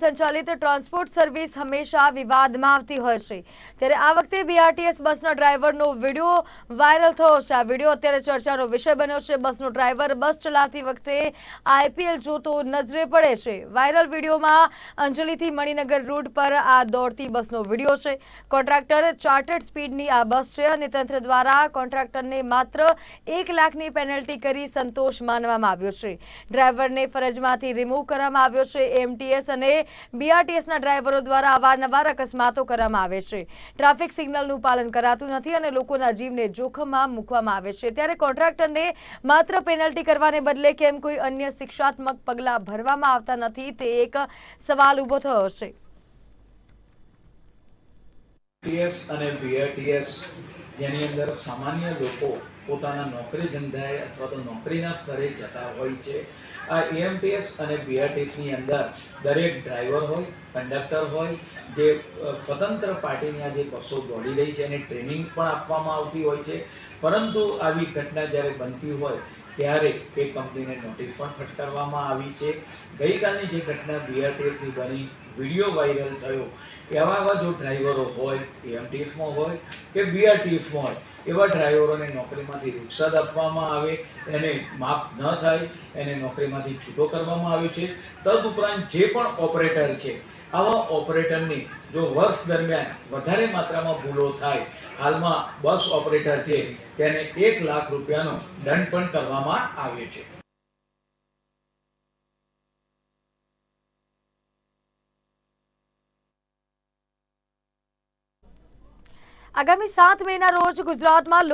સંચાલિત transport service હંમેશા વિવાદમાં આવતી હોય છે. ત્યારે આ વખતે બીઆરટીએસ બસના ડ્રાઈવરનો વીડિયો વાયરલ થયો છે. આ વીડિયો અત્યારે ચર્ચાનો વિષય બન્યો છે. બસનો ડ્રાઈવર બસ ચલાવતી વખતે આઈપીએલ જોતો નજરે પડે છે. વાયરલ વિડીયોમાં અંજલિથી મણિનગર રૂટ પર આ દોડતી બસનો વીડિયો છે. કોન્ટ્રાક્ટર ચાર્ટર્ડ સ્પીડની આ બસ છે અને તંત્ર દ્વારા કોન્ટ્રાક્ટરને માત્ર એક લાખની પેનલ્ટી કરી સંતોષ માનવામાં આવ્યો છે. ડ્રાઈવરને ફરજમાંથી રિમૂવ કરવામાં આવ્યો છે. એમટીએસ અને બીઆરટીએસના ડ્રાઈવરો દ્વારા અવારનવાર અકસ્માતો કરવામાં આવે છે. ટ્રાફિક સિગ્નલનું પાલન કરાતું નથી અને લોકોના જીવને જોખમમાં મૂકવામાં આવે છે. ત્યારે કોન્ટ્રાક્ટરને માત્ર પેનલ્ટી કરવાને બદલે કેમ કોઈ અન્ય શિક્ષાત્મક પગલાં ભરવામાં આવતા નથી તે એક સવાલ ઊભો થયો છે. જેની અંદર સામાન્ય લોકો પોતાના નોકરી ધંધાએ અથવા તો નોકરીના સ્તરે જતા હોય છે. આ એએમટીએસ અને બીઆરટીએસની અંદર દરેક ડ્રાઈવર હોય, કંડક્ટર હોય, જે સ્વતંત્ર પાર્ટીની આ જે બસો દોડી રહી છે, એને ટ્રેનિંગ પણ આપવામાં આવતી હોય છે. પરંતુ આવી ઘટના જ્યારે બનતી હોય ત્યારે તે કંપનીને નોટિસ પણ ફટકારવામાં આવી છે. ગઈકાલની જે ઘટના બીઆરટીએસની બની, વીડિયો વાયરલ થયો. એવા એવા જો ડ્રાઈવરો હોય, એમટીએફમાં હોય કે બીઆરટીએફમાં હોય એવા ડ્રાઈવરોને નોકરીમાંથી રૂક્ષાદ આપવામાં આવે, એને માફ ન થાય, એને નોકરીમાંથી છૂટો કરવામાં આવે છે. તદુપરાંત જે પણ ઓપરેટર છે, આવા ઓપરેટરની જો વર્ષ દરમિયાન વધારે માત્રામાં ભૂલો થાય, હાલમાં બસ ઓપરેટર છે, તેને એક લાખ રૂપિયાનો દંડ પણ કરવામાં આવ્યો છે. આગામી સાત મેના રોજ ગુજરાતમાં